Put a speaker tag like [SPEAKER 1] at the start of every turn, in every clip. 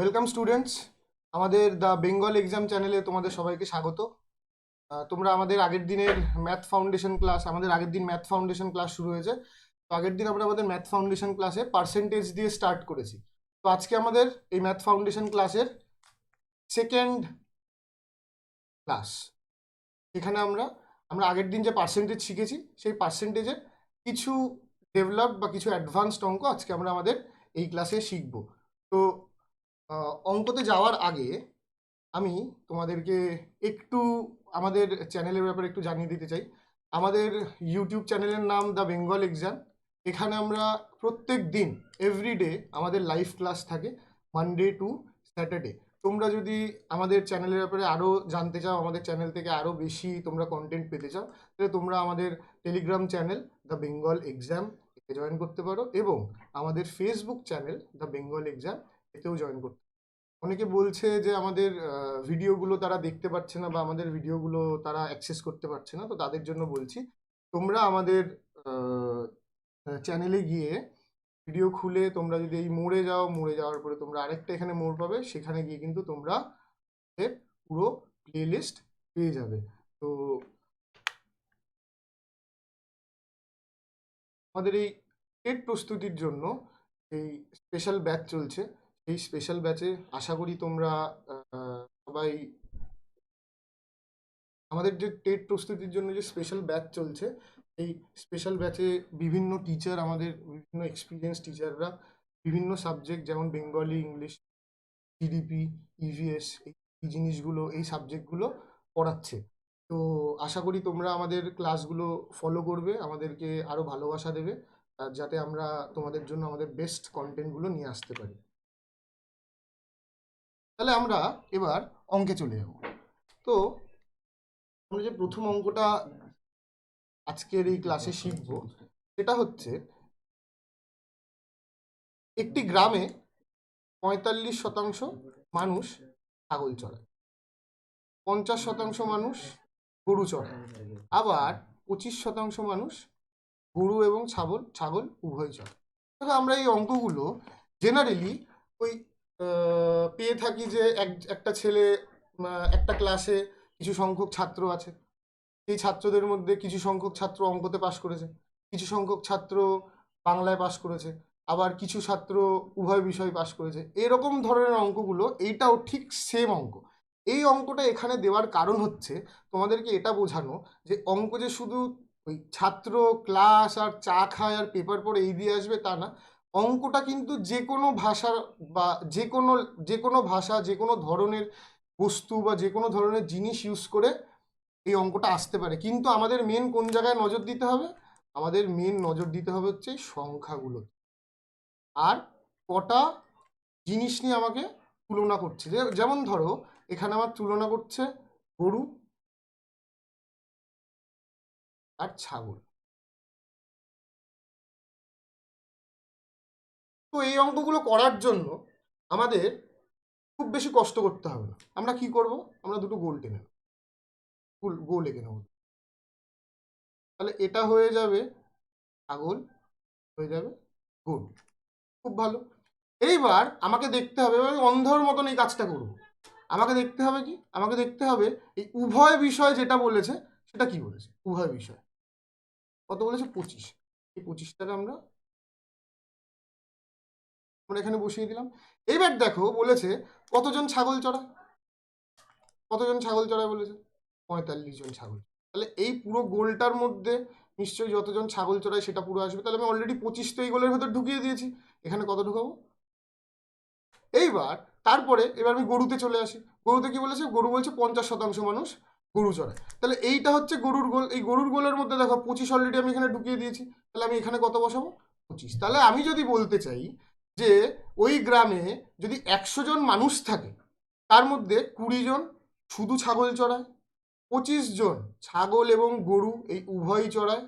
[SPEAKER 1] Welcome students আমাদের the Bengal exam চ্যানেলে তোমাদের সবাইকে স্বাগত। তোমরা আমাদের আগের দিনের ম্যাথ ফাউন্ডেশন ক্লাস আমাদের আগের দিন ম্যাথ ফাউন্ডেশন ক্লাস শুরু হয়েছে। তো আগের দিন আমরা আমাদের ম্যাথ ফাউন্ডেশন ক্লাসে পার্সেন্টেজ দিয়ে স্টার্ট করেছি। তো আজকে আমাদের এই ম্যাথ ফাউন্ডেশন ক্লাসের সেকেন্ড ক্লাস এখানে আমরা আমরা আগের দিন যে পার্সেন্টেজ শিখেছি, সেই পার্সেন্টেজের কিছু ডেভেলপড বা কিছু অ্যাডভান্সড অঙ্ক আজকে আমরা আমাদের এই ক্লাসে শিখব। তো অঙ্কতে যাওয়ার আগে আমি তোমাদেরকে একটু আমাদের চ্যানেলের ব্যাপারে একটু জানিয়ে দিতে চাই। আমাদের ইউটিউব চ্যানেলের নাম দ্য বেঙ্গল এক্সাম এখানে আমরা প্রত্যেক দিন এভরিডে আমাদের লাইভ ক্লাস থাকে মানডে টু স্যাটারডে তোমরা যদি আমাদের চ্যানেলের ব্যাপারে আরও জানতে চাও, আমাদের চ্যানেল থেকে আরও বেশি তোমরা কন্টেন্ট পেতে চাও, তাহলে তোমরা আমাদের telegram channel the Bengal exam join করতে পারো এবং আমাদের Facebook channel the Bengal exam এতেও জয়েন করতে। অনেকে বলছে যে আমাদের ভিডিওগুলো তারা দেখতে পাচ্ছে না বা আমাদের ভিডিওগুলো তারা অ্যাক্সেস করতে পারছে না, তো তাদের জন্য বলছি, তোমরা আমাদের চ্যানেলে গিয়ে ভিডিও খুলে তোমরা যদি এই মোড়ে যাও, মোড়ে যাওয়ার পরে তোমরা আরেকটা এখানে মোড় পাবে, সেখানে গিয়ে কিন্তু তোমরা পুরো প্লেলিস্ট পেয়ে যাবে। তো আমাদের এই টেট প্রস্তুতির জন্য এই স্পেশাল ব্যাচ চলছে। এই স্পেশাল ব্যাচে আশা করি তোমরা সবাই আমাদের যে টেট প্রস্তুতির জন্য যে স্পেশাল ব্যাচ চলছে, এই স্পেশাল ব্যাচে বিভিন্ন টিচার আমাদের, বিভিন্ন এক্সপিরিয়েন্স টিচাররা বিভিন্ন সাবজেক্ট যেমন বেঙ্গলি ইংলিশ জিডিপি ইভিএস এই জিনিসগুলো, এই সাবজেক্টগুলো পড়াচ্ছে। তো আশা করি তোমরা আমাদের ক্লাসগুলো ফলো করবে, আমাদেরকে আরও ভালোবাসা দেবে যাতে আমরা তোমাদের জন্য আমাদের বেস্ট কন্টেন্টগুলো নিয়ে আসতে পারি। তাহলে আমরা এবার অঙ্কে চলে যাব। তো আমরা যে প্রথম অঙ্কটা আজকের এই ক্লাসে শিখব, সেটা হচ্ছে একটি গ্রামে পঁয়তাল্লিশ শতাংশ মানুষ ছাগল চড়ায়। পঞ্চাশ শতাংশ মানুষ গরু চড়ায়। আবার পঁচিশ শতাংশ মানুষ গরু এবং ছাগল ছাগল উভয় চড়ায়। আমরা এই অঙ্কগুলো জেনারেলি ওই পেয়ে থাকি যে এক, একটা ছেলে একটা ক্লাসে কিছু সংখ্যক ছাত্র আছে। সেই ছাত্রদের মধ্যে কিছু সংখ্যক ছাত্র অঙ্কতে পাশ করেছে, কিছু সংখ্যক ছাত্র বাংলায় পাশ করেছে, আবার কিছু ছাত্র উভয় বিষয় পাশ করেছে। এরকম ধরনের অঙ্কগুলো, এইটাও ঠিক সেম অঙ্ক। এই অঙ্কটা এখানে দেওয়ার কারণ হচ্ছে, তোমাদেরকে এটা বোঝানো যে অঙ্ক যে শুধু ওই ছাত্র ক্লাস আর চা খায় আর পেপার পড়ে এই দিয়ে আসবে তা না অঙ্কটা কিন্তু যে কোনো ভাষার বা যে কোনো যে কোনো ভাষা, যে কোনো ধরনের বস্তু বা যে কোনো ধরনের জিনিস ইউজ করে এই অঙ্কটা আসতে পারে। কিন্তু আমাদের মেন কোন জায়গায় নজর দিতে হবে? আমাদের মেন নজর দিতে হবে হচ্ছে সংখ্যাগুলো আর কটা জিনিস নিয়ে আমাকে তুলনা করছে। যেমন ধরো, এখানে আমার তুলনা করছে গরু আর ছাগল। তো এই অঙ্কগুলো করার জন্য আমাদের খুব বেশি কষ্ট করতে হবে না। আমরা কি করব? আমরা দুটো গোল টেনে নেব। গোল গোল এঁকে নেব। তাহলে এটা হয়ে যাবে ছাগল হয়ে যাবে গোল। খুব ভালো। এইবার আমাকে দেখতে হবে, এবার অন্ধর মতন এই কাজটা করব। আমাকে দেখতে হবে কি? আমাকে দেখতে হবে এই উভয় বিষয় যেটা বলেছে, সেটা কি বলেছে? উভয় বিষয়। কত বলেছে? পঁচিশ। এই পঁচিশটাকে আমরা আমরা এখানে বসিয়ে দিলাম। এইবার দেখো বলেছে, কতজন ছাগল চড়া? কতজন ছাগল চড়ায় বলেছে? পঁয়তাল্লিশ জন ছাগল। তাহলে এই পুরো গোলটার মধ্যে নিশ্চয়ই যতজন ছাগল চড়ায় সেটা পুরো আসবে। তাহলে আমি অলরেডি পঁচিশ তো এই গোলের ভেতর ঢুকিয়ে দিয়েছি। এখানে কত ঢুকাবো? এইবার তারপরে এবার আমি গরুতে চলে আসি। গরুতে কি বলেছে? গরু বলছে পঞ্চাশ শতাংশ মানুষ গরু চড়ায়। তাহলে এইটা হচ্ছে গরুর গোল। এই গরুর গোলের মধ্যে দেখো, পঁচিশ অলরেডি আমি এখানে ঢুকিয়ে দিয়েছি। তাহলে আমি এখানে কত বসাবো? পঁচিশ। তাহলে আমি যদি বলতে চাই যে ওই গ্রামে যদি একশো জন মানুষ থাকে, তার মধ্যে কুড়ি জন শুধু ছাগল চড়ায়, পঁচিশ জন ছাগল এবং গরু এই উভয়ই চড়ায়,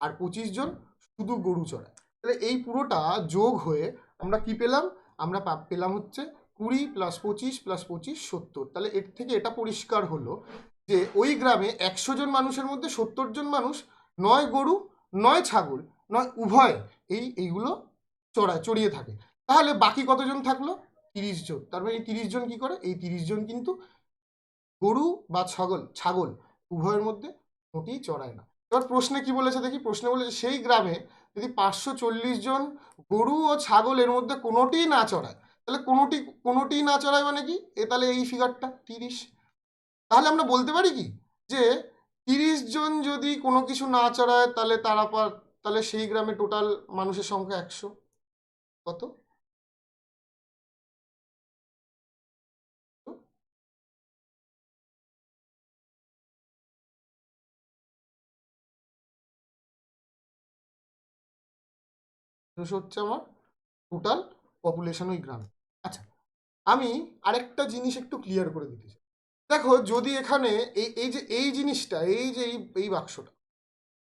[SPEAKER 1] আর পঁচিশ জন শুধু গরু চড়ায়। তাহলে এই পুরোটা যোগ হয়ে আমরা কি পেলাম? আমরা পেলাম হচ্ছে কুড়ি প্লাস পঁচিশ প্লাস পঁচিশ সত্তর। তাহলে এর থেকে এটা পরিষ্কার হলো যে ওই গ্রামে একশো জন মানুষের মধ্যে সত্তর জন মানুষ নয় গরু, নয় ছাগল, নয় উভয়। এই, এইগুলো চড়ায় চড়িয়ে থাকে। তাহলে বাকি কতজন থাকল? তিরিশ জন। তার মানে এই তিরিশ জন কি করে? এই তিরিশ জন কিন্তু গরু বা ছাগল ছাগল উভয়ের মধ্যে মোটেই চড়ায় না। এবার প্রশ্নে কি বলেছে দেখি? প্রশ্নে বলেছে সেই গ্রামে যদি পাঁচশো চল্লিশ জন গরু ও ছাগল এর মধ্যে কোনোটিই না চড়ায়, তাহলে কোনোটি, কোনোটিই না চড়ায় মানে কি? এ তাহলে এই ফিগারটা তিরিশ। তাহলে আমরা বলতে পারি কি? যে তিরিশ জন যদি কোনো কিছু না চড়ায়, তাহলে তারা তাহলে সেই গ্রামে টোটাল মানুষের সংখ্যা একশো। কত? হচ্ছে আমার টোটাল পপুলেশন ওই গ্রামে। আচ্ছা আমি আরেকটা জিনিস একটু ক্লিয়ার করে দিতে চাই। দেখো, যদি এখানে এই এই যে, এই জিনিসটা, এই যে, এই এই বাক্সটা,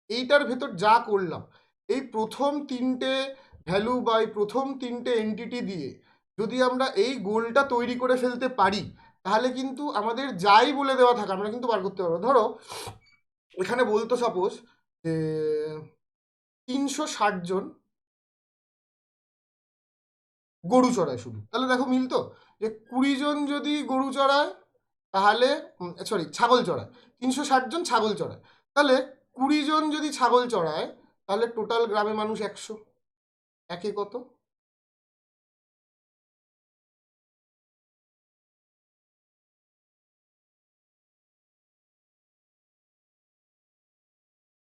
[SPEAKER 1] এইটার ভেতর যা করলাম, এই প্রথম তিনটে ভ্যালু বা এই প্রথম তিনটে এন্টিটি দিয়ে যদি আমরা এই গোলটা তৈরি করে ফেলতে পারি, তাহলে কিন্তু আমাদের যাই বলে দেওয়া থাকে, আমরা কিন্তু বার করতে পারব ধরো, এখানে বলতো সাপোজ যে তিনশো ষাট জন গরু চড়ায় শুধু। তাহলে দেখো মিল তো যে কুড়ি জন যদি গরু চড়ায়, তাহলে সরি ছাগল চড়ায়। তিনশো ষাট জন ছাগল চড়ায়। তাহলে কুড়ি জন যদি ছাগল চড়ায়, তাহলে টোটাল গ্রামে মানুষ একশো। একে কত?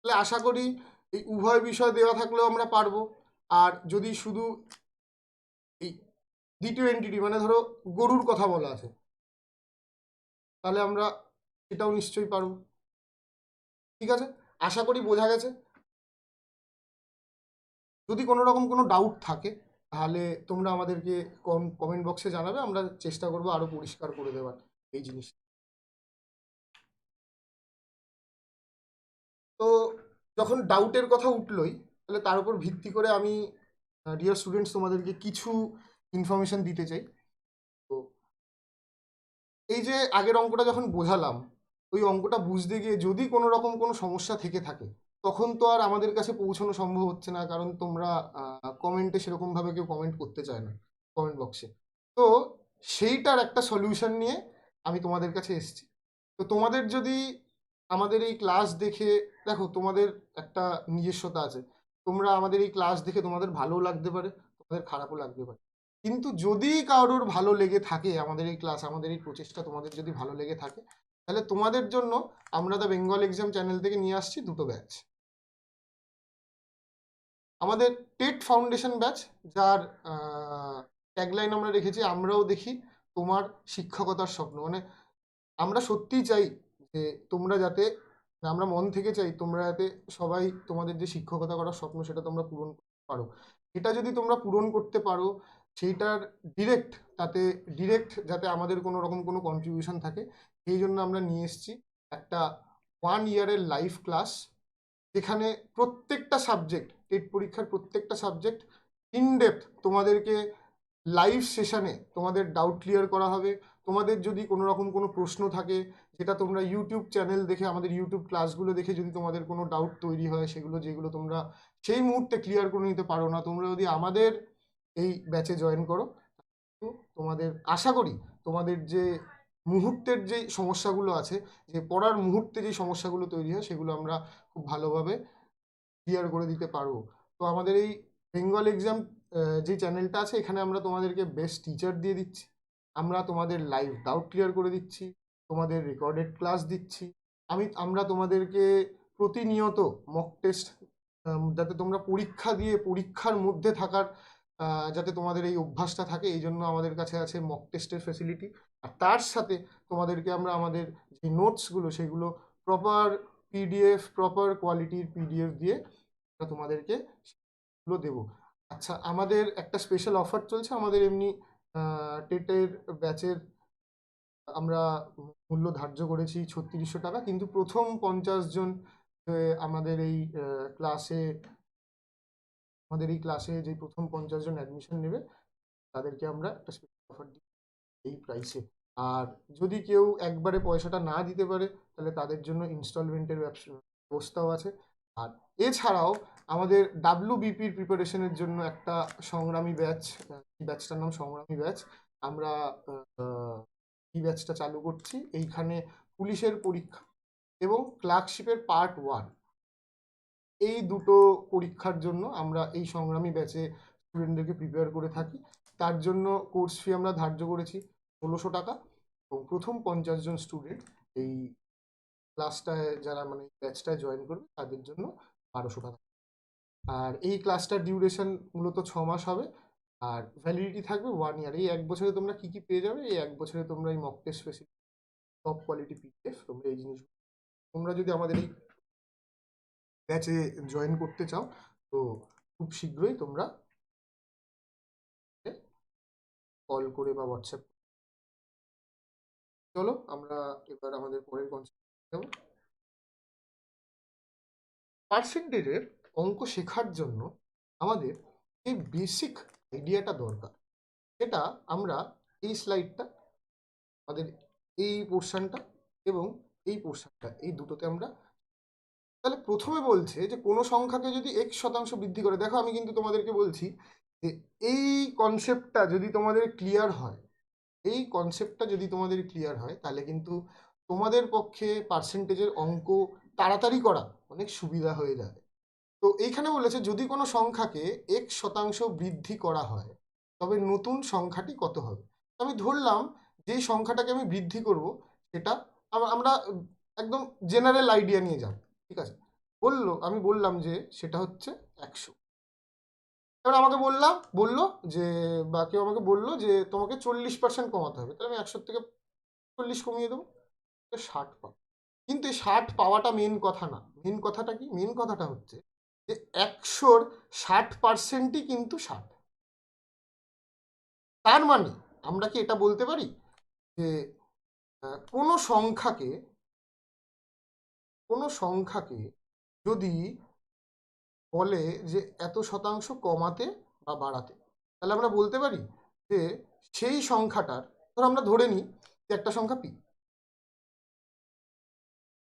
[SPEAKER 1] তাহলে আশা করি এই উভয় বিষয় দেওয়া থাকলেও আমরা পারব। আর যদি শুধু এই দ্বিতীয় এন্টিটি মানে ধরো গরুর কথা বলা আছে, তাহলে আমরা সেটাও নিশ্চয়ই পারব। ঠিক আছে? আশা করি বোঝা গেছে। যদি কোনো রকম কোনো ডাউট থাকে, তাহলে তোমরা আমাদেরকে কম কমেন্ট বক্সে জানাবে, আমরা চেষ্টা করব আরও পরিষ্কার করে দেওয়ার এই জিনিস। তো যখন ডাউটের কথা উঠলোই, তাহলে তার উপর ভিত্তি করে আমি ডিয়ার স্টুডেন্টস তোমাদেরকে কিছু ইনফরমেশন দিতে চাই। তো এই যে আগের অঙ্কটা যখন বোঝালাম, ওই অঙ্কটা বুঝতে গিয়ে যদি কোনো রকম কোনো সমস্যা থেকে থাকে তখন তো আর আমাদের কাছে পৌঁছানো সম্ভব হচ্ছে না, কারণ তোমরা কমেন্টে সেরকমভাবে কেউ কমেন্ট করতে চায় না কমেন্ট বক্সে তো সেইটার একটা সলিউশন নিয়ে আমি তোমাদের কাছে এসেছি। তো তোমাদের যদি আমাদের এই ক্লাস দেখে, দেখো তোমাদের একটা নিজস্বতা আছে, তোমরা আমাদের এই ক্লাস দেখে তোমাদের ভালোও লাগতে পারে, তোমাদের খারাপও লাগতে পারে। কিন্তু যদি কারোর ভালো লেগে থাকে আমাদের এই ক্লাস আমাদের এই প্রচেষ্টা তোমাদের যদি ভালো লেগে থাকে, তাহলে তোমাদের জন্য আমরা দ্য বেঙ্গল এক্সাম চ্যানেল থেকে নিয়ে আসছি দুটো ব্যাচ আমাদের টেট ফাউন্ডেশন ব্যাচ, যার ট্যাগলাইন আমরা রেখেছি, আমরাও দেখি তোমার শিক্ষকতার স্বপ্ন। মানে আমরা সত্যিই চাই যে তোমরা যাতে, আমরা মন থেকে চাই তোমরা যাতে সবাই তোমাদের যে শিক্ষকতা করার স্বপ্ন, সেটা তোমরা পূরণ করতে পারো। এটা যদি তোমরা পূরণ করতে পারো, সেইটার ডিরেক্ট তাতে ডিরেক্ট যাতে আমাদের কোনো রকম কোনো কন্ট্রিবিউশন থাকে, সেই জন্য আমরা নিয়ে এসেছি একটা ওয়ান ইয়ারের লাইভ ক্লাস যেখানে প্রত্যেকটা সাবজেক্ট টেট পরীক্ষার প্রত্যেকটা সাবজেক্ট ইন ডেপথ তোমাদেরকে লাইভ সেশানে তোমাদের ডাউট ক্লিয়ার করা হবে। তোমাদের যদি কোনো রকম কোনো প্রশ্ন থাকে যেটা তোমরা ইউটিউব চ্যানেল দেখে, আমাদের ইউটিউব ক্লাসগুলো দেখে যদি তোমাদের কোনো ডাউট তৈরি হয়, সেগুলো যেগুলো তোমরা সেই মুহূর্তে ক্লিয়ার করে নিতে পারো না, তোমরা যদি আমাদের এই ব্যাচে জয়েন করো তোমাদের, আশা করি তোমাদের যে মুহূর্তের যে সমস্যাগুলো আছে, যে পড়ার মুহূর্তে যে সমস্যাগুলো তৈরি হয়, সেগুলো আমরা খুব ভালোভাবে ক্লিয়ার করে দিতে পারব। তো আমাদের এই বেঙ্গল এক্সাম যে চ্যানেলটা আছে, এখানে আমরা তোমাদেরকে বেস্ট টিচার দিয়ে দিচ্ছি। আমরা তোমাদের লাইভ ডাউট ক্লিয়ার করে দিচ্ছি, তোমাদের রেকর্ডেড ক্লাস দিচ্ছি। আমি, আমরা তোমাদেরকে প্রতিনিয়ত মক টেস্ট যাতে তোমরা পরীক্ষা দিয়ে, পরীক্ষার মধ্যে থাকার যাতে তোমাদের এই অভ্যাসটা থাকে, এই জন্য আমাদের কাছে আছে মক টেস্টের ফেসিলিটি আর তার সাথে তোমাদেরকে আমরা আমাদের যে নোটসগুলো সেগুলো প্রপার পিডিএফ প্রপার কোয়ালিটির পিডিএফ দিয়ে আমরা তোমাদেরকে সেগুলো দেবো। আচ্ছা আমাদের একটা স্পেশাল অফার চলছে। আমাদের এমনি টেটের ব্যাচের আমরা মূল্য ধার্য করেছি ছত্রিশশো টাকা। কিন্তু প্রথম পঞ্চাশ জন আমাদের এই ক্লাসে আমাদের এই ক্লাসে যে প্রথম পঞ্চাশ জন অ্যাডমিশন নেবে, তাদেরকে আমরা একটা স্পেশাল অফার দিই এই প্রাইসে আর যদি কেউ একবারে পয়সাটা না দিতে পারে, তাহলে তাদের জন্য ইনস্টলমেন্টের ব্যবস্থাও আছে। আর এছাড়াও আমাদের ডাব্লিউ বিপির প্রিপারেশনের জন্য একটা সংগ্রামী ব্যাচ ব্যাচটার নাম সংগ্রামী ব্যাচ আমরা এই ব্যাচটা চালু করছি। এইখানে পুলিশের পরীক্ষা এবং ক্লার্কশিপের পার্ট ওয়ান এই দুটো পরীক্ষার জন্য আমরা এই সংগ্রামী ব্যাচে স্টুডেন্টদেরকে প্রিপেয়ার করে থাকি। তার জন্য কোর্স ফি আমরা ধার্য করেছি ষোলোশো টাকা এবং প্রথম পঞ্চাশ জন স্টুডেন্ট এই ক্লাসটায় যারা মানে ব্যাচটায় জয়েন করবে তাদের জন্য বারোশো টাকা। আর এই ক্লাসটার ডিউরেশন মূলত ছ মাস হবে। আর ভ্যালিডিটি থাকবে ওয়ান ইয়ার এই এক বছরে তোমরা কি কি পেয়ে যাবে? এই এক বছরে তোমরা এই mock test facility top quality PDF তোমরা এই জিনিসগুলো তোমরা যদি আমাদের এই ব্যাচে জয়েন করতে চাও, তো খুব শীঘ্রই তোমরা কল করে বা হোয়াটসঅ্যাপ চলো, আমরা এবার আমাদের পরের কনসেপ্ট পার্সেন্টেজের অঙ্ক শেখার জন্য আমাদের এই বেসিক আইডিয়াটা দরকার। সেটা আমরা এই স্লাইডটা আমাদের এই পোর্শনটা এবং এই পোর্শনটা এই দুটোতে আমরা তাহলে প্রথমে বলছে যে কোনো সংখ্যাকে যদি এক শতাংশ বৃদ্ধি করে, দেখো আমি কিন্তু তোমাদেরকে বলছি যে এই কনসেপ্টটা যদি তোমাদের ক্লিয়ার হয়, এই কনসেপ্টটা যদি তোমাদের ক্লিয়ার হয়, তাহলে কিন্তু তোমাদের পক্ষে পার্সেন্টেজের অঙ্ক তাড়াতাড়ি করা অনেক সুবিধা হয়ে যাবে। তো এইখানে বলেছে যদি কোনো সংখ্যাকে এক শতাংশ বৃদ্ধি করা হয়, তবে নতুন সংখ্যাটি কত হবে? আমি ধরলাম যেই সংখ্যাটাকে আমি বৃদ্ধি করব, সেটা আম- আমরা একদম জেনারেল আইডিয়া নিয়ে যাব। ঠিক আছে? বলল, আমি বললাম যে সেটা হচ্ছে একশো। এবার আমাকে বললাম বলল যে, বা কেউ আমাকে বলল যে তোমাকে চল্লিশ পার্সেন্ট কমাতে হবে। তাহলে আমি একশোর থেকে চল্লিশ কমিয়ে দেবো। ষাট পাবো কিন্তু এই ষাট পাওয়াটা মেন কথা না। মেন কথাটা কি? মেন কথাটা হচ্ছে যে একশোর ষাট পার্সেন্টই কিন্তু ষাট। তার মানে আমরা কি এটা বলতে পারি? যে কোনো সংখ্যাকে কোনো সংখ্যাকে যদি বলে যে এত শতাংশ কমাতে বা বাড়াতে, তাহলে আমরা বলতে পারি যে সেই সংখ্যাটার, ধর আমরা ধরে নিই যে একটা সংখ্যা পি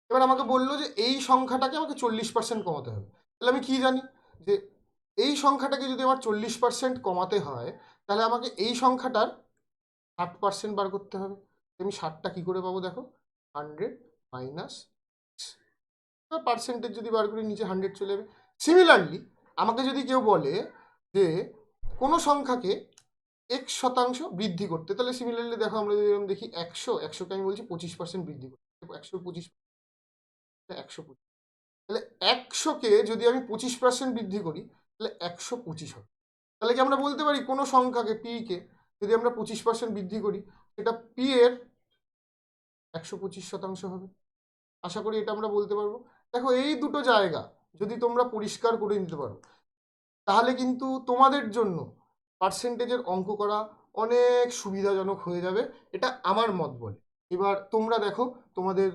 [SPEAKER 1] এবার আমাকে বলল যে এই সংখ্যাটাকে আমাকে চল্লিশ পার্সেন্ট কমাতে হবে। তাহলে আমি কি জানি? যে এই সংখ্যাটাকে যদি আমার চল্লিশ পার্সেন্ট কমাতে হয়, তাহলে আমাকে এই সংখ্যাটার ষাট পার্সেন্ট বার করতে হবে। আমি ষাটটা কী করে পাবো দেখো? হান্ড্রেড মাইনাস পার্সেন্টেজ যদি বার করি নিচে হান্ড্রেড চলে যাবে। সিমিলারলি আমাকে যদি কেউ বলে যে কোনো সংখ্যাকে এক শতাংশ বৃদ্ধি করতে, তাহলে সিমিলারলি দেখো আমরা যদি এরকম দেখি একশো, একশোকে আমি বলছি পঁচিশ পার্সেন্ট বৃদ্ধি করতে। একশো পঁচিশ একশো পঁচিশ। তাহলে একশোকে যদি আমি পঁচিশ পার্সেন্ট বৃদ্ধি করি, তাহলে একশো পঁচিশ হবে। তাহলে কি আমরা বলতে পারি কোনো সংখ্যাকে পিকে যদি আমরা পঁচিশ পার্সেন্ট বৃদ্ধি করি, সেটা পি এর একশো পঁচিশ শতাংশ হবে? আশা করি এটা আমরা বলতে পারব। দেখো, এই দুটো জায়গা যদি তোমরা পরিষ্কার করে নিতে পারো, তাহলে কিন্তু তোমাদের জন্য পার্সেন্টেজের অঙ্ক করা অনেক সুবিধাজনক হয়ে যাবে। এটা আমার মত বলে। এবার তোমরা দেখো, তোমাদের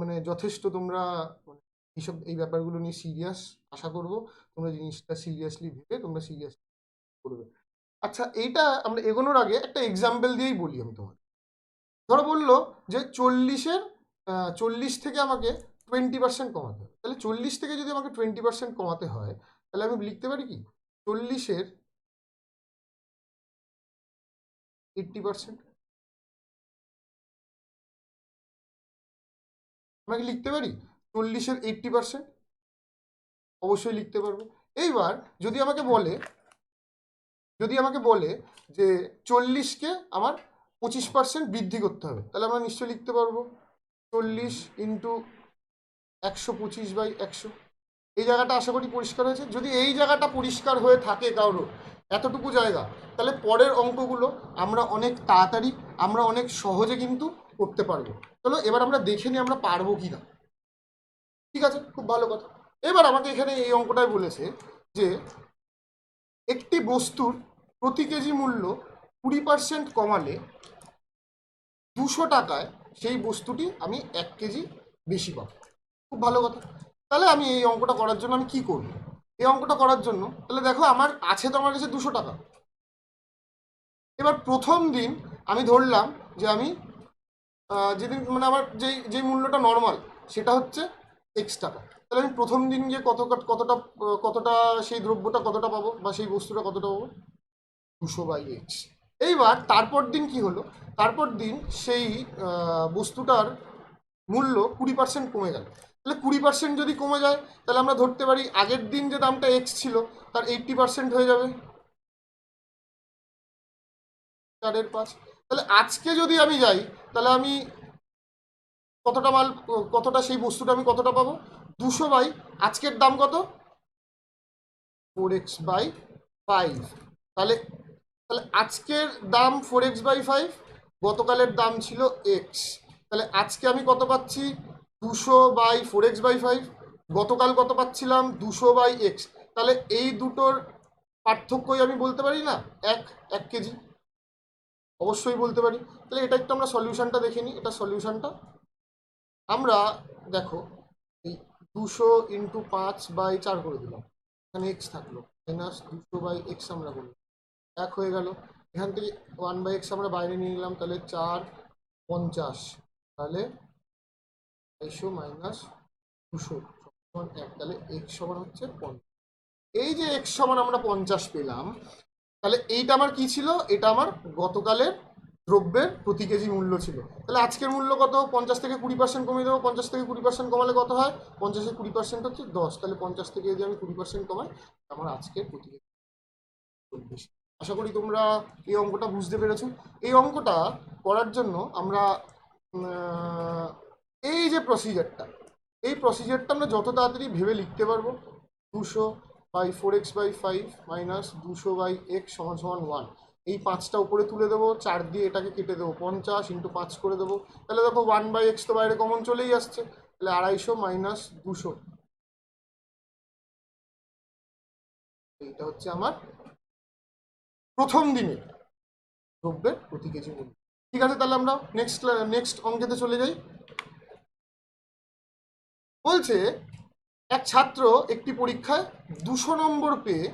[SPEAKER 1] মানে যথেষ্ট তোমরা এইসব, এই ব্যাপারগুলো নিয়ে সিরিয়াস আশা করব। তোমরা জিনিসটা সিরিয়াসলি ভেবে তোমরা সিরিয়াস করবে। আচ্ছা এইটা আমরা এগোনোর আগে একটা এক্সাম্পল দিয়েই বলি আমি তোমাকে ধরো বলল যে চল্লিশের চল্লিশ থেকে আমাকে টোয়েন্টি পার্সেন্ট কমাতে হবে। তাহলে চল্লিশ থেকে যদি আমাকে টোয়েন্টি পার্সেন্ট কমাতে হয়, তাহলে আমি লিখতে পারি কি? চল্লিশের এইট্টি পার্সেন্ট আমাকে লিখতে পারি? চল্লিশের এইট্টি পার্সেন্ট অবশ্যই লিখতে পারব। এইবার যদি আমাকে বলে, যদি আমাকে বলে যে চল্লিশকে আমার পঁচিশ পার্সেন্ট বৃদ্ধি করতে হবে, তাহলে আমরা নিশ্চয়ই লিখতে পারব। চল্লিশ ইন্টু একশো পঁচিশ বাই একশো। এই জায়গাটা আশা করি পরিষ্কার হয়েছে। যদি এই জায়গাটা পরিষ্কার হয়ে থাকে কারোর, এতটুকু জায়গা, তাহলে পরের অঙ্কগুলো আমরা অনেক তাড়াতাড়ি, আমরা অনেক সহজে কিন্তু করতে পারব। চলো, এবার আমরা দেখে নিই আমরা পারব কি না ঠিক আছে? খুব ভালো কথা। এবার আমাকে এখানে এই অঙ্কটাই বলেছে যে, একটি বস্তুর প্রতি কেজি মূল্য কুড়ি পার্সেন্ট কমালে দুশো টাকায় সেই বস্তুটি আমি এক কেজি বেশি পাবো। খুব ভালো কথা। তাহলে আমি এই অঙ্কটা করার জন্য আমি কি করব? এই অঙ্কটা করার জন্য, তাহলে দেখো আমার আছে তো আমার কাছে দুশো টাকা। এবার প্রথম দিন আমি ধরলাম যে আমি যেদিন মানে আমার যেই যেই মূল্যটা নর্মাল সেটা হচ্ছে এক্স টাকা। তাহলে আমি প্রথম দিন গিয়ে কত কতটা কতটা সেই দ্রব্যটা কতটা পাবো বা সেই বস্তুটা কতটা পাবো? দুশো বাই এক্স এইবার তারপর দিন কি হলো? তারপর দিন সেই বস্তুটার মূল্য কুড়ি পার্সেন্ট কমে গেল। তাহলে কুড়ি পার্সেন্ট যদি কমে যায়, তাহলে আমরা ধরতে পারি আগের দিন যে দামটা এক্স ছিল, তার এইট্টি পার্সেন্ট হয়ে যাবে। চারের পাঁচ। তাহলে আজকে যদি আমি যাই, তাহলে আমি কতটা মাল, কতটা সেই বস্তুটা আমি কতটা পাবো? দুশো বাই, আজকের দাম কত? ফোর এক্স বাই ফাইভ তাহলে তাহলে আজকের দাম ফোর এক্স বাই ফাইভ গতকালের দাম ছিল এক্স তাহলে আজকে আমি কত পাচ্ছি? দুশো by four X by five গতকাল কত পাচ্ছিলাম? দুশো বাই এক্স তাহলে এই দুটোর পার্থক্যই আমি বলতে পারি না? এক এক কেজি। অবশ্যই বলতে পারি। তাহলে এটা একটু আমরা সলিউশনটা দেখে নিই। এটা সলিউশনটা আমরা, দেখো, এই দুশো ইন্টু পাঁচ বাই চার করে দিলাম। এখানে এক্স থাকল। মাইনাস দুশো বাই এক্স আমরা করলাম। এক হয়ে গেল। এখান থেকে ওয়ান বাই এক্স আমরা বাইরে নিয়ে নিলাম। তাহলে চার পঞ্চাশ। তাহলে আড়াইশো মাইনাস দুশো সমান এক, তাহলে এক্স সমান হচ্ছে পঞ্চাশ। এই যে এক্স সমান আমরা পঞ্চাশ পেলাম, তাহলে এইটা আমার কি ছিল? এটা আমার গতকালের দ্রব্যের প্রতি কেজি মূল্য ছিল। তাহলে আজকের মূল্য কত? পঞ্চাশ থেকে কুড়ি পার্সেন্ট কমিয়ে দেবো। পঞ্চাশ থেকে কুড়ি পার্সেন্ট কমালে কত হয়? পঞ্চাশে কুড়ি পার্সেন্ট হচ্ছে দশ। তাহলে পঞ্চাশ থেকে যদি আমি কুড়ি পার্সেন্ট কমাই, আমার আজকের প্রতি কেজি চল্লিশ আশা করি তোমরা এই অঙ্কটা বুঝতে পেরেছ। এই অঙ্কটা করার জন্য আমরা এই যে প্রসিজারটা এই প্রসিজারটা আমরা যত তাড়াতাড়ি ভেবে লিখতে পারব, দুশো by four X by five minus দুশো বাই এক্স সমান সমান ওয়ান এই পাঁচটা উপরে তুলে দেবো, চার দিয়ে এটাকে কেটে দেবো পঞ্চাশ ইন্টু পাঁচ করে দেবো, তাহলে দেখো ওয়ান বাই এক্স তো বাইরে কমন চলেই আসছে, তাহলে আড়াইশো মাইনাস দুশো। এইটা হচ্ছে আমার প্রথম দিনে দ্রব্যের প্রতি কেজি মূল্য। ঠিক আছে, তাহলে আমরা নেক্সট নেক্সট অঙ্কেতে চলে যাই। বলছে, এক ছাত্র একটি পরীক্ষায় দুশো নম্বর পেয়ে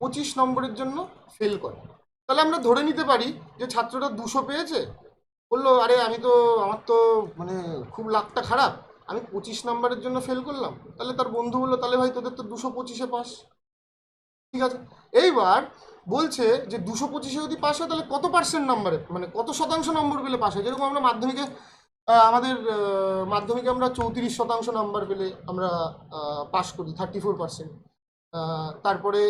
[SPEAKER 1] পঁচিশ নম্বরের জন্য ফেল করে। তাহলে আমরা ধরে নিতে পারি যে ছাত্রটা দুশো পেয়েছে। বলল, আরে আমি তো, আমার তো মানে খুব লাখটা খারাপ। আমি পঁচিশ নম্বরের জন্য ফেল করলাম। তাহলে তার বন্ধু বলল, তাহলে ভাই তোদের তো দুশো পঁচিশে পাস ঠিক আছে? এইবার বলছে যে দুশো পঁচিশে যদি পাস হয়, তাহলে কত পার্সেন্ট নাম্বারে মানে কত শতাংশ নম্বর পেলে পাস হয়? যেরকম আমরা মাধ্যমিকে আমাদের মাধ্যমিকে আমরা চৌত্রিশ শতাংশ নাম্বার পেলে আমরা পাস করি থার্টি ফোর পার্সেন্ট তারপরে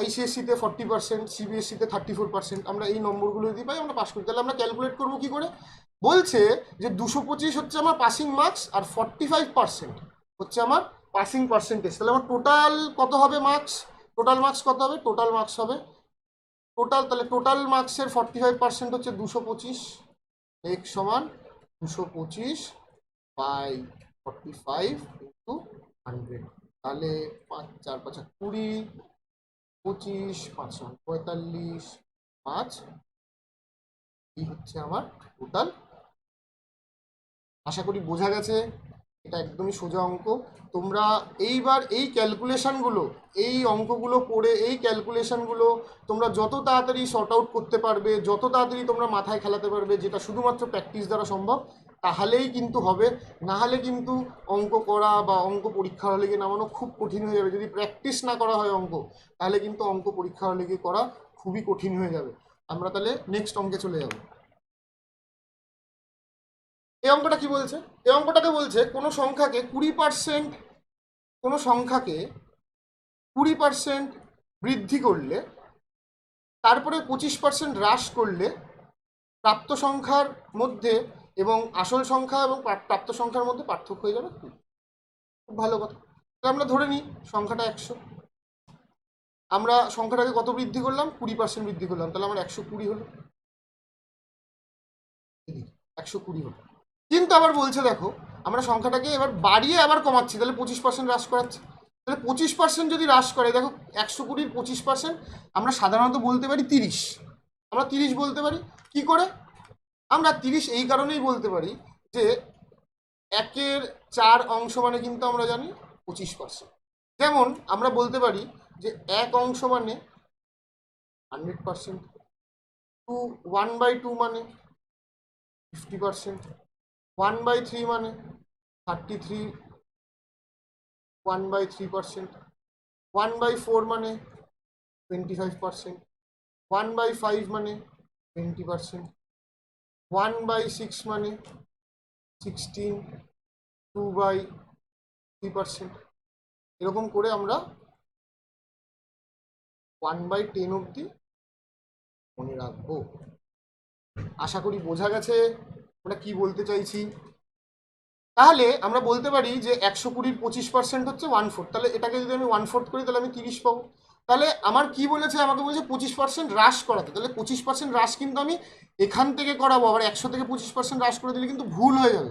[SPEAKER 1] আইসিএসসিতে ফর্টি পার্সেন্ট সিবিএসসিতে থার্টি ফোর পার্সেন্ট আমরা এই নম্বরগুলো যদি পাই, আমরা পাস করি। তাহলে আমরা ক্যালকুলেট করব কী করে? বলছে যে দুশো পঁচিশ হচ্ছে আমার পাসিং মার্কস আর ফর্টি ফাইভ পার্সেন্ট হচ্ছে আমার পাসিং পার্সেন্টেজ তাহলে আমার টোটাল কত হবে মার্কস টোটাল মার্কস কত হবে? টোটাল মার্কস হবে টোটাল তাহলে টোটাল মার্কসের ফর্টি ফাইভ পার্সেন্ট হচ্ছে দুশো পঁচিশ। এক সমান দুশো পঁচিশ by forty five into hundred তাহলে পাঁচ, চার, পাঁচা কুড়ি, পঁচিশ পাঁচ পঁয়তাল্লিশ, পাঁচ। এই হচ্ছে আমার টোটাল আশা করি বোঝা গেছে। এটা একদমই সোজা অঙ্ক। তোমরা এইবার এই ক্যালকুলেশানগুলো এই অঙ্কগুলো করে এই ক্যালকুলেশানগুলো তোমরা যত তাড়াতাড়ি শর্ট আউট করতে পারবে, যত তাড়াতাড়ি তোমরা মাথায় খেলাতে পারবে, যেটা শুধুমাত্র প্র্যাকটিস দ্বারা সম্ভব, তাহলেই কিন্তু হবে। না হলে কিন্তু অঙ্ক করা বা অঙ্ক পরীক্ষা হলে গিয়ে নামানো খুব কঠিন হয়ে যাবে। যদি প্র্যাকটিস না করা হয় অঙ্ক, তাহলে কিন্তু অঙ্ক পরীক্ষা হলে গিয়ে করা খুবই কঠিন হয়ে যাবে। আমরা তাহলে নেক্সট অঙ্কে চলে যাব। এই অঙ্কটা কি বলছে? এই অঙ্কটাকে বলছে কোনো সংখ্যাকে কুড়ি পার্সেন্ট কোনো সংখ্যাকে কুড়ি পার্সেন্ট বৃদ্ধি করলে, তারপরে পঁচিশ পার্সেন্ট হ্রাস করলে প্রাপ্ত সংখ্যার মধ্যে এবং আসল সংখ্যা এবং প্রাপ্ত সংখ্যার মধ্যে পার্থক্য হয়ে যাবে। খুব ভালো কথা। তাহলে আমরা ধরে নিই সংখ্যাটা একশো। আমরা সংখ্যাটাকে কত বৃদ্ধি করলাম? কুড়ি পার্সেন্ট বৃদ্ধি করলাম। তাহলে আমার একশো কুড়ি হলো। একশো কুড়ি হলো। কিন্তু আবার বলছে দেখো, আমরা সংখ্যাটাকে এবার বাড়িয়ে আবার কমাচ্ছি, তাহলে পঁচিশ পার্সেন্ট হ্রাস করাচ্ছি। তাহলে পঁচিশ পার্সেন্ট যদি হ্রাস করে, দেখো একশো কুড়ির পঁচিশ পার্সেন্ট আমরা সাধারণত বলতে পারি তিরিশ। আমরা তিরিশ বলতে পারি, কি করে? আমরা তিরিশ এই কারণেই বলতে পারি যে একের চার অংশ মানে কিন্তু আমরা জানি পঁচিশ পার্সেন্ট যেমন আমরা বলতে পারি যে এক অংশ মানে hundred percent to one by two মানে fifty percent one by three মানে thirty three one by three percent one by four মানে twenty five percent one by five মানে twenty percent one by six মানে sixteen two by three percent এরকম করে আমরা one by ten অবধি মনে রাখব। আশা করি বোঝা গেছে। আমরা কি বলতে চাইছি? তাহলে আমরা বলতে পারি যে একশো কুড়ির পঁচিশ পার্সেন্ট হচ্ছে ওয়ান ফোর্থ তাহলে এটাকে যদি আমি ওয়ান ফোর্থ করি, তাহলে আমি তিরিশ পাবো। তাহলে আমার কি বলেছে? আমাকে বলেছে পঁচিশ পার্সেন্ট হ্রাস করাতে। তাহলে পঁচিশ পার্সেন্ট হ্রাস কিন্তু আমি এখান থেকে করাবো। আবার একশো থেকে পঁচিশ পার্সেন্ট হ্রাস করে দিলে কিন্তু ভুল হয়ে যাবে।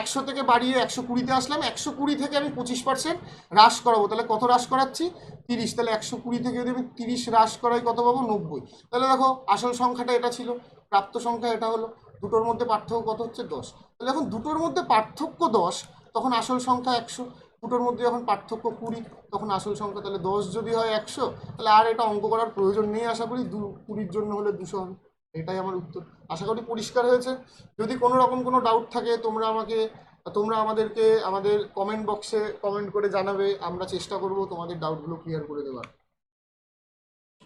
[SPEAKER 1] একশো থেকে বাড়িয়ে একশো কুড়িতে আসলাম, একশো কুড়ি থেকে আমি পঁচিশ পার্সেন্ট হ্রাস করাবো। তাহলে কত হ্রাস করাচ্ছি? তিরিশ। তাহলে একশো কুড়ি থেকে যদি আমি তিরিশ হ্রাস করাই, কত পাবো? নব্বই। তাহলে দেখো, আসল সংখ্যাটা এটা ছিল, প্রাপ্ত সংখ্যা এটা হলো। দুটোর মধ্যে পার্থক্য কত হচ্ছে? দশ। তাহলে যখন দুটোর মধ্যে পার্থক্য দশ, তখন আসল সংখ্যা একশো। দুটোর মধ্যে যখন পার্থক্য কুড়ি, তখন আসল সংখ্যা তাহলে দশ যদি হয় একশো, তাহলে আর এটা অঙ্ক করার প্রয়োজন নেই আশা করি। দু, কুড়ির জন্য হলে দুশো হবে। এটাই আমার উত্তর। আশা করি পরিষ্কার হয়েছে। যদি কোনো রকম কোনো ডাউট থাকে, তোমরা আমাকে, তোমরা আমাদেরকে, আমাদের কমেন্ট বক্সে কমেন্ট করে জানাবে। আমরা চেষ্টা করব তোমাদের ডাউটগুলো ক্লিয়ার করে দেওয়ার।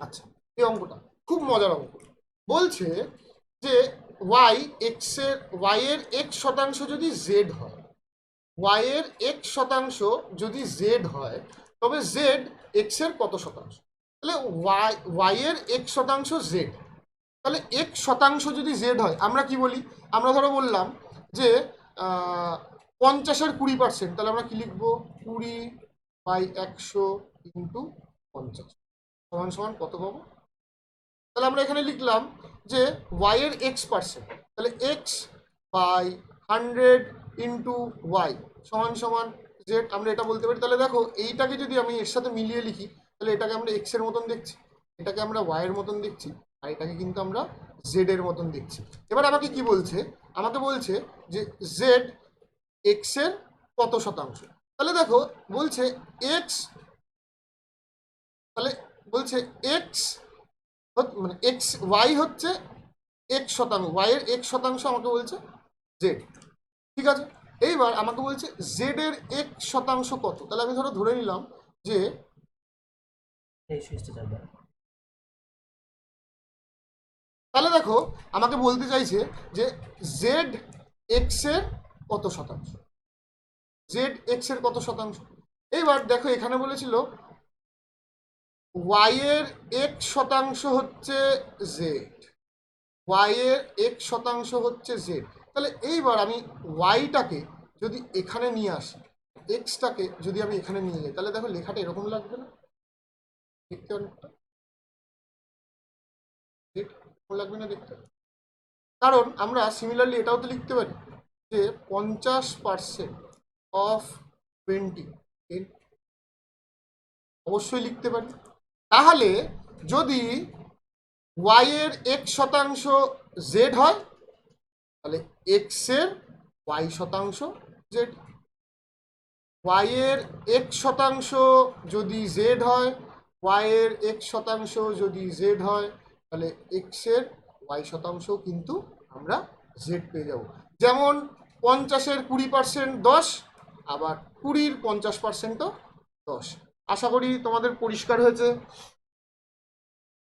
[SPEAKER 1] আচ্ছা এই অঙ্কটা খুব মজার অঙ্ক। বলছে যে ওয়াই এক্সের ওয়াই এর এক শতাংশ যদি জেড হয় ওয়াই এর এক শতাংশ যদি জেড হয়, তবে জেড এক্সের কত শতাংশ? তাহলে ওয়াই ওয়াই এর এক শতাংশ জেড তাহলে এক শতাংশ যদি জেড হয়, আমরা কি বলি? আমরা ধরো বললাম যে পঞ্চাশের কুড়ি পার্সেন্ট তাহলে আমরা কি লিখব? কুড়ি বাই একশো ইন্টু পঞ্চাশ। সমান সমান কত পাবো? তাহলে আমরা এখানে লিখলাম যে ওয়াই এর এক্স পার্সেন্ট, তাহলে X by hundred into Y সমান সমান জেড আমরা এটা বলতে পারি। তাহলে দেখো, এইটাকে যদি আমি এর সাথে মিলিয়ে লিখি, তাহলে এটাকে আমরা এক্সের মতন দেখছি, এটাকে আমরা ওয়াই এর মতন দেখছি, আর এটাকে কিন্তু আমরা জেড এর মতন দেখছি। এবার আমাকে কি বলছে? আমাকে বলছে যে জেড এক্সের কত শতাংশ? তাহলে দেখো, বলছে এক্স তাহলে বলছে এক্স মানে এক্স ওয়াই হচ্ছে এক শতাংশ ওয়াই এর এক শতাংশ আমাকে বলছে জেড ঠিক আছে? এইবার আমাকে বলছে জেড এর এক শতাংশ কত? তাহলে আমি ধরো ধরে নিলাম যে তাহলে দেখো আমাকে বলতে চাইছে যে জেড এক্সের কত শতাংশ? জেড এক্সের কত শতাংশ? এইবার দেখো এখানে বলেছিল ওয়াই এর এক শতাংশ হচ্ছে জেড ওয়াইয়ের এক শতাংশ হচ্ছে জেড তাহলে এইবার আমি ওয়াইটাকে যদি এখানে নিয়ে আসি এক্সটাকে যদি আমি এখানে নিয়ে যাই, তাহলে দেখো লেখাটা এরকম লাগবে না? দেখতে অনেকটা? লাগবে না দেখতে? কারণ আমরা সিমিলারলি এটাও তো লিখতে পারি যে পঞ্চাশ পার্সেন্ট অফ টোয়েন্টি অবশ্যই লিখতে পারি। তাহলে যদি ওয়াই এর এক শতাংশ জেড হয়, তাহলে এক্সের ওয়াই শতাংশ জেড ওয়াই এর এক শতাংশ যদি জেড হয় ওয়াই এর এক শতাংশ যদি জেড হয়, তাহলে এক্সের ওয়াই শতাংশ কিন্তু আমরা জেড পেয়ে যাব। যেমন পঞ্চাশের কুড়ি পার্সেন্ট দশ, আবার কুড়ির পঞ্চাশ পার্সেন্টও দশ। আশা করি তোমাদের পরিষ্কার হয়েছে।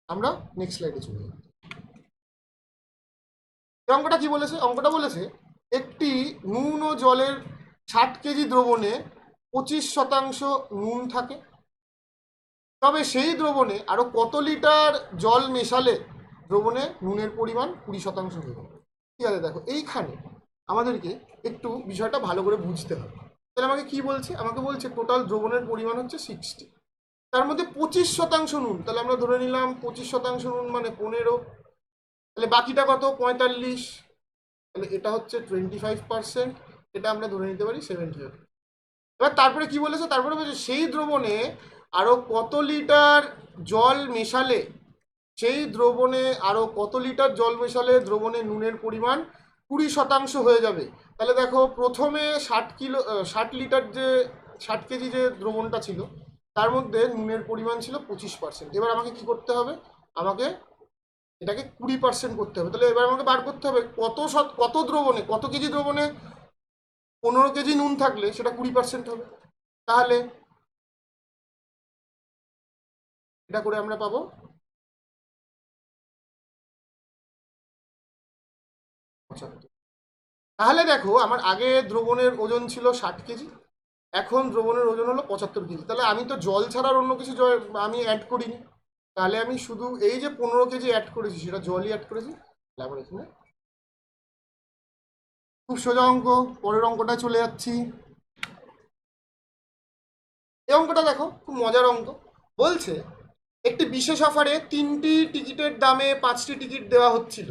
[SPEAKER 1] আমরা নেক্সট স্লাইডে চলে এই অঙ্কটা কি বলেছে? অঙ্কটা বলেছে, একটি নুন ও জলের ষাট কেজি দ্রবণে পঁচিশ শতাংশ নুন থাকে। তবে সেই দ্রবণে আরও কত লিটার জল মেশালে দ্রবণে নুনের পরিমাণ কুড়ি শতাংশ হয়ে যাবে? ঠিক আছে, দেখো, এইখানে আমাদেরকে একটু বিষয়টা ভালো করে বুঝতে হবে। তাহলে আমাকে কি বলছে? আমাকে বলছে টোটাল দ্রবণের পরিমাণ হচ্ছে সিক্সটি তার মধ্যে পঁচিশ শতাংশ নুন। তাহলে আমরা ধরে নিলাম পঁচিশ শতাংশ নুন মানে পনেরো। তাহলে বাকিটা কত? পঁয়তাল্লিশ। তাহলে এটা হচ্ছে টোয়েন্টি ফাইভ পার্সেন্ট এটা আমরা ধরে নিতে পারি সেভেন্টি এবার তারপরে কি বলেছে? তারপরে বলেছে, সেই দ্রবণে আরও কত লিটার জল মেশালে? সেই দ্রবণে আরও কত লিটার জল মেশালে দ্রবণে নুনের পরিমাণ? কুড়ি শতাংশ হয়ে যাবে। তাহলে দেখো প্রথমে ষাট কিলো ষাট লিটার যে, ষাট কেজি যে দ্রবণটা ছিল, তার মধ্যে নুনের পরিমাণ ছিল পঁচিশ পার্সেন্ট এবার আমাকে কি করতে হবে? আমাকে এটাকে কুড়ি পার্সেন্ট করতে হবে। তাহলে এবার আমাকে বার করতে হবে কত শত, কত দ্রবণে, কত কেজি দ্রবণে পনেরো কেজি নুন থাকলে সেটা কুড়ি পার্সেন্ট হবে। তাহলে এটা করে আমরা পাবো তাহলে দেখো, আমার আগে দ্রবণের ওজন ছিল ষাট কেজি, এখন দ্রবণের ওজন হলো পঁচাত্তর কেজি। তাহলে আমি তো জল ছাড়ার অন্য কিছু আমি অ্যাড করিনি। তাহলে আমি শুধু এই যে পনেরো কেজি অ্যাড করেছি, সেটা জলই অ্যাড করেছি। খুব সোজা অঙ্ক, পরের অঙ্কটা চলে যাচ্ছি। এই অঙ্কটা দেখো, খুব মজার অঙ্ক। বলছে, একটি বিশেষ অফারে তিনটি টিকিটের দামে পাঁচটি টিকিট দেওয়া হচ্ছিল।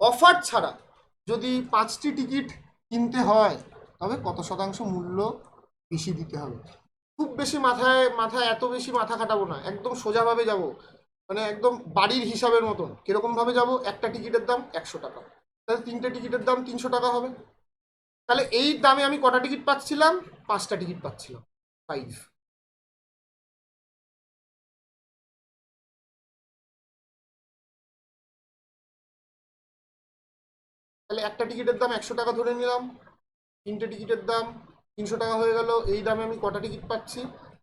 [SPEAKER 1] অফার ছাড়া যদি পাঁচটি টিকিট কিনতে হয়, তবে কত শতাংশ মূল্য বেশি দিতে হবে? খুব বেশি মাথায় মাথায় এত বেশি মাথা খাটাবো না, একদম সোজাভাবে যাব। মানে একদম বাড়ির হিসাবের মতন। কিরকমভাবে যাব? একটা টিকিটের দাম একশো টাকা। তাহলে তিনটে টিকিটের দাম তিনশো টাকা হবে। তাহলে এই দামে আমি কটা টিকিট পাচ্ছিলাম? পাঁচটা টিকিট পাচ্ছিলাম। ফাইভ তাহলে একটা টিকিটের দাম একশো টাকা ধরে নিলাম। তিনটে টিকিটের দাম তিনশো টাকা হয়ে গেল। এই দামে আমি কটা টিকিট পাচ্ছি?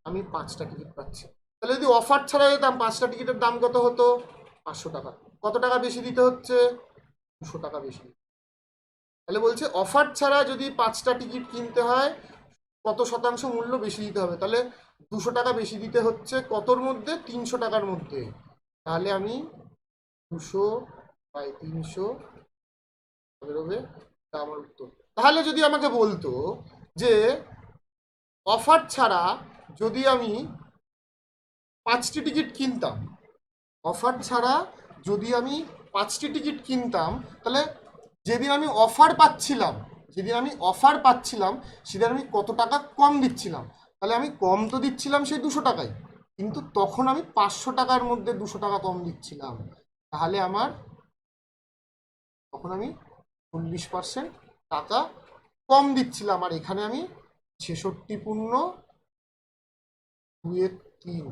[SPEAKER 1] আমি পাঁচটা টিকিট পাচ্ছি। তাহলে যদি অফার ছাড়া যেতাম, পাঁচটা টিকিটের দাম কত হতো? পাঁচশো টাকা। কত টাকা বেশি দিতে হচ্ছে? দুশো টাকা বেশি। তাহলে বলছে অফার ছাড়া যদি পাঁচটা টিকিট কিনতে হয়, কত শতাংশ মূল্য বেশি দিতে হবে? তাহলে দুশো টাকা বেশি দিতে হচ্ছে কতর মধ্যে? তিনশো টাকার মধ্যে। তাহলে আমি দুশো বাই তিনশো বেরোবে আমার উত্তর। তাহলে যদি আমাকে বলতো যে, অফার ছাড়া যদি আমি পাঁচটি টিকিট কিনতাম, অফার ছাড়া যদি আমি পাঁচটি টিকিট কিনতাম, তাহলে যেদিন আমি অফার পাচ্ছিলাম, যেদিন আমি অফার পাচ্ছিলাম, সেদিন আমি কত টাকা কম দিচ্ছিলাম? তাহলে আমি কম তো দিচ্ছিলাম সেই দুশো টাকায়, কিন্তু তখন আমি পাঁচশো টাকার মধ্যে দুশো টাকা কম দিচ্ছিলাম। তাহলে আমার, তখন আমি চল্লিশ পার্সেন্ট টাকা কম দিচ্ছিলাম আর এখানে আমি ছেষট্টি পূর্ণ দুয়ের তিন।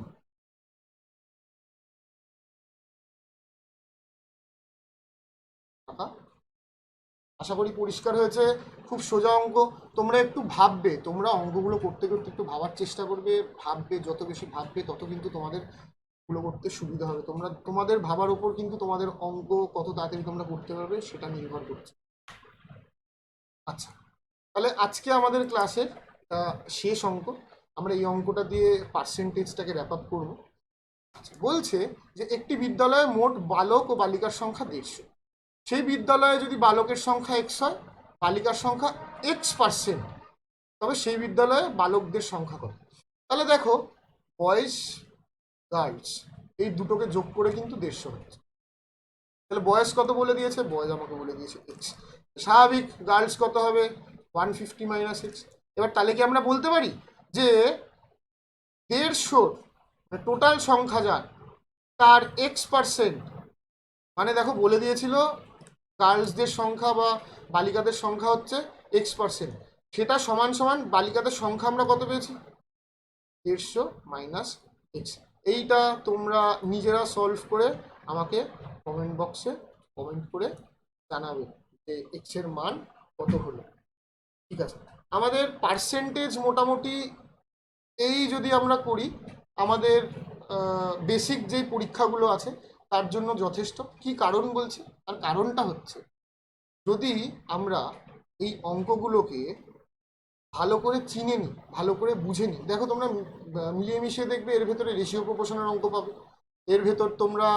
[SPEAKER 1] টাকা। আশা করি পরিষ্কার হয়েছে, খুব সোজা অঙ্ক। তোমরা একটু ভাববে, তোমরা অঙ্কগুলো করতে করতে একটু ভাবার চেষ্টা করবে, ভাববে, যত বেশি ভাববে তত কিন্তু তোমাদেরগুলো করতে সুবিধা হবে। তোমরা, তোমাদের ভাবার উপর কিন্তু তোমাদের অঙ্ক কত তাড়াতাড়ি তোমরা করতে পারবে সেটা নির্ভর করছে। আচ্ছা। তাহলে আজকে আমাদের ক্লাসের শেষ অঙ্ক, আমরা এই অঙ্কটা দিয়ে পার্সেন্টেজটাকে র্যাপ আপ করব। বলছে যে একটি বিদ্যালয়ে মোট বালক ও বালিকার সংখ্যা দেড়শো। সেই বিদ্যালয়ে যদি বালকের সংখ্যা এক্স হয়, বালিকার সংখ্যা এক্স পার্সেন্ট তবে সেই বিদ্যালয়ে বালকদের সংখ্যা কত? তাহলে দেখো বয়েজ গার্লস এই দুটোকে যোগ করে কিন্তু দেড়শো হচ্ছে। তাহলে বয়স কত বলে দিয়েছে? বয়স আমাকে বলে দিয়েছে এক্স স্বাভাবিক গার্লস কত হবে? ওয়ান ফিফটি মাইনাস এক্স এবার তাহলে কি আমরা বলতে পারি যে দেড়শোর টোটাল সংখ্যা যার, তার এক্স পার্সেন্ট মানে দেখো বলে দিয়েছিল গার্লসদের সংখ্যা বা বালিকাদের সংখ্যা হচ্ছে এক্স পার্সেন্ট সেটা সমান সমান বালিকাদের সংখ্যা আমরা কত পেয়েছি? দেড়শো মাইনাস এক্স এইটা তোমরা নিজেরা সলভ করে আমাকে কমেন্ট বক্সে কমেন্ট করে জানাবে। যে এক্সের মান কত হলো? ঠিক আছে? আমাদের পার্সেন্টেজ মোটামুটি এই যদি আমরা করি, আমাদের বেসিক যেই পরীক্ষাগুলো আছে, তার জন্য যথেষ্ট। কি কারণ বলছি? আর কারণটা হচ্ছে, যদি আমরা এই অঙ্কগুলোকে ভালো করে চিনে নিই, ভালো করে বুঝে নিই। দেখো তোমরা মিলিয়ে মিশিয়ে দেখবে এর ভেতরে রেশিও প্রপোশনের অঙ্ক পাবে। এর ভেতর তোমরা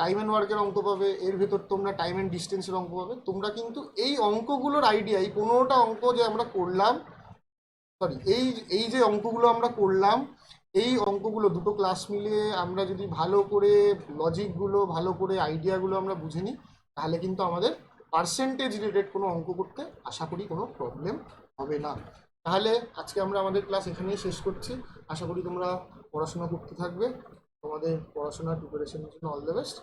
[SPEAKER 1] টাইম অ্যান্ড ওয়ার্কের অঙ্ক পাবে, এর ভেতর তোমরা টাইম অ্যান্ড ডিস্টেন্সের অঙ্ক পাবে। তোমরা কিন্তু এই অঙ্কগুলোর আইডিয়া এই পনেরোটা অঙ্ক যে আমরা করলাম সরি এই এই যে অঙ্কগুলো আমরা করলাম, এই অঙ্কগুলো দুটো ক্লাস মিলিয়ে আমরা যদি ভালো করে লজিকগুলো ভালো করে আইডিয়াগুলো আমরা বুঝে নিই, তাহলে কিন্তু আমাদের পার্সেন্টেজ রিলেটেড কোনো অঙ্ক করতে আশা করি কোনো প্রবলেম হবে না। তাহলে আজকে আমরা আমাদের ক্লাস এখানেই শেষ করছি। আশা করি তোমরা পড়াশোনা করতে থাকবে। তোমাদের পড়াশোনার প্রিপারেশনের জন্য অল দ্য বেস্ট